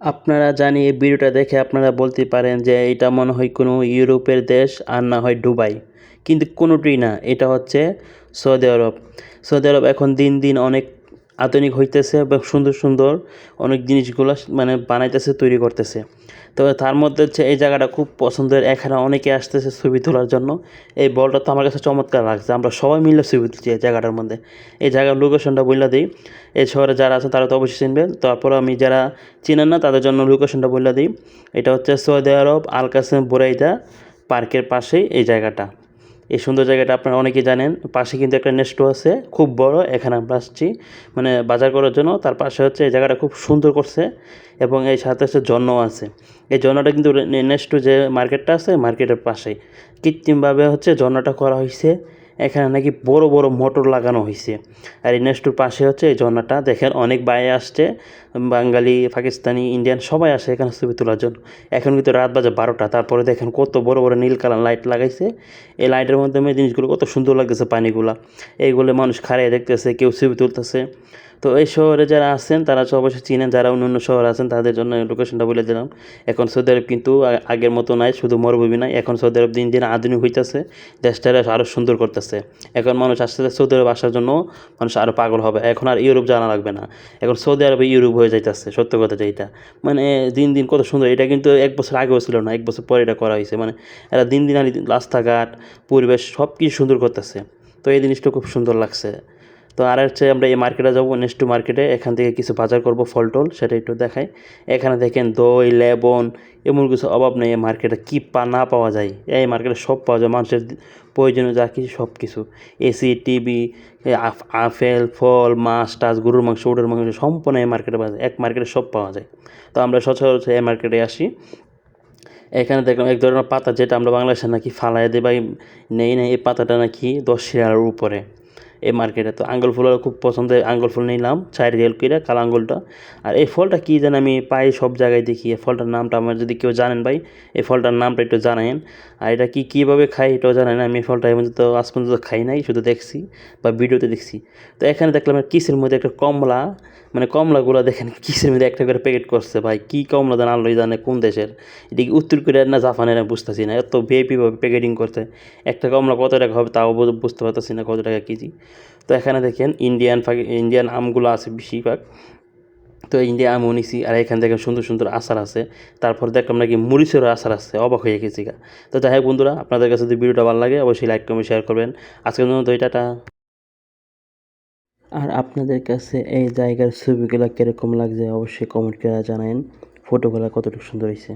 আপনারা জানি এই ভিডিওটা দেখে আপনারা বলতে পারেন যে এটা মনে হয় কোনো ইউরোপের দেশ আর না হয় দুবাই। কিন্তু কোনোটি না, এটা হচ্ছে সৌদি আরব। সৌদি আরব এখন দিন দিন অনেক আধুনিক হইতেছে এবং সুন্দর সুন্দর অনেক জিনিসগুলো মানে বানাইতেছে, তৈরি করতেছে। তবে তার মধ্যে হচ্ছে এই জায়গাটা খুব পছন্দের। এখানে অনেকে আসতেছে ছবি তোলার জন্য। এই বলটা তো আমার কাছে চমৎকার লাগছে। আমরা সবাই মিলে ছবি তুলছি এই জায়গাটার মধ্যে। এই জায়গার লোকেশনটা বললে দিই। এই শহরে যারা আছে তারা তো অবশ্যই চিনবেন। তারপর আমি যারা চিনেন না, তাদের জন্য লোকেশনটা বললে দিই। এটা হচ্ছে Saudi Arab Al Qassim Buraidah পার্কের পাশেই এই জায়গাটা। এই সুন্দর জায়গাটা আপনারা অনেকেই জানেন। পাশে কিন্তু একটা নেস্টো আছে, খুব বড়, এখানে আমরা আসছি। মানে বাজার করার জন্য তার পাশে হচ্ছে এই জায়গাটা খুব সুন্দর করছে এবং এই সাথে হচ্ছে জন্ম আছে। এই জন্যটা কিন্তু নেস্টো যে মার্কেটটা আছে, মার্কেটের পাশে কৃত্রিমভাবে হচ্ছে জন্যটা করা হয়েছে এখানে নাকি বড় বড় মোটর লাগানো হয়েছে আর এই নেস্টুর পাশে হচ্ছে এই ঝর্ণাটা। দেখেন অনেক বাইরে আসছে, বাঙালি, পাকিস্তানি, ইন্ডিয়ান, সবাই আসে এখানে ছবি তোলার জন্য। এখন কিন্তু রাত বাজে বারোটা, তারপরে দেখেন কত বড় বড় নীল কালার লাইট লাগাইছে। এই লাইটের মাধ্যমে জিনিসগুলো কত সুন্দর লাগতেছে পানিগুলা। এইগুলো মানুষ খাড়ায় দেখতেছে, কেউ ছবি তুলতেছে। তো এই শহরে যারা আছেন, তারা তো অবশ্যই চিনেন, যারা অন্য অন্য শহরে আছেন, তাদের জন্য লোকেশনটা বলে দিলাম। এখন সৌদি আরব কিন্তু আগের মতো নাই, শুধু মরুভূমি নাই। এখন সৌদি আরব দিন দিন আধুনিক হইতেছে, দেশটারে আরও সুন্দর করতেছে। এখন মানুষ আসতে সৌদি আরব আসার জন্য মানুষ আরও পাগল হবে। এখন আর ইউরোপ জানা লাগবে না। এখন সৌদি আরবে ইউরোপ হয়ে যাইতেছে, সত্য কথা যেটা মানে দিন দিন কত সুন্দর, এটা কিন্তু এক বছর আগেও ছিল না, এক বছর পরে এটা করা হয়েছে মানে এরা দিন দিন আর রাস্তাঘাট, পরিবেশ সব কিছু সুন্দর করতেছে। তো এই জিনিসটা খুব সুন্দর লাগছে। তো আর হচ্ছে আমরা এই মার্কেটে যাব নেক্সট মার্কেটে এখান থেকে কিছু বাজার করব, ফল টল, সেটা একটু দেখাই। এখানে দেখেন দই, লেবন, এমন কিছু অভাব নেই এই মার্কেটে কী পা না পাওয়া যায়। এই মার্কেটে সব পাওয়া যায়। মানুষের প্রয়োজনীয় যা কিছু, সব কিছু। এসি, টিভি আপেল, ফল, মাছ, টাছ, গরুর মাংস, উটের মাংস, সম্পূর্ণ এই মার্কেটে পাওয়া যায়। এক মার্কেটে সব পাওয়া যায়। তো আমরা সচরাচর এই মার্কেটে আসি। এখানে দেখলাম এক ধরনের পাতা, যেটা আমরা বাংলাদেশে নাকি ফালাই দেয় বা নেই। না এই পাতাটা নাকি দশ শেয়ারের উপরে। এই মার্কেটে তো আঙ্গুল ফুল খুব পছন্দের আঙ্গুল ফুল নিলাম, চার রিয়েল করে কালো আঙ্গুলটা। আর এই ফলটা কী যেন আমি পাই সব জায়গায় দেখি, এই ফলটার নামটা আমার যদি কেউ জানেন ভাই, এই ফলটার নামটা একটু জানেন। আর এটা কি কীভাবে খাই এটাও জানেন আমি এই ফলটা এমন তো আজ পর্যন্ত খাই নাই, শুধু দেখছি বা ভিডিওতে দেখছি। তো এখানে দেখলাম কিসের মধ্যে একটা কমলা মানে কমলাগুলো দেখেন কিসের মধ্যে একটা করে প্যাকেট করছে ভাই, কী কমলা জান আল্লাহ জানে কোন দেশের? এটা কি উত্তর কোরিয়ার না জাপানের বুঝতেছি না, এত ভিআইপিভাবে প্যাকেটিং করতে একটা কমলা কত টাকা হবে তাও বুঝতে পারতেছি না কত টাকা কেজি। তো এখানে দেখেন ইন্ডিয়ান ইন্ডিয়ান আমগুলো আছে বেশিরভাগ। তো ইন্ডিয়া আম নিছি, আর এখান থেকে সুন্দর সুন্দর আচার আছে। তারপর দেখলাম নাকি মরিচেরও আচার আছে, অবাক হয়ে গেছি গা। তো যাই হোক বন্ধুরা, আপনাদের কাছে যদি ভিডিওটা ভালো লাগে, অবশ্যই লাইক কমেন্ট শেয়ার করবেন। আজকের জন্য তো টাটা। আর আপনাদের কাছে এই জায়গার ছবিগুলো কীরকম লাগছে, অবশ্যই কমেন্ট করে জানান ফটোগুলো কতটুকু সুন্দর হয়েছে।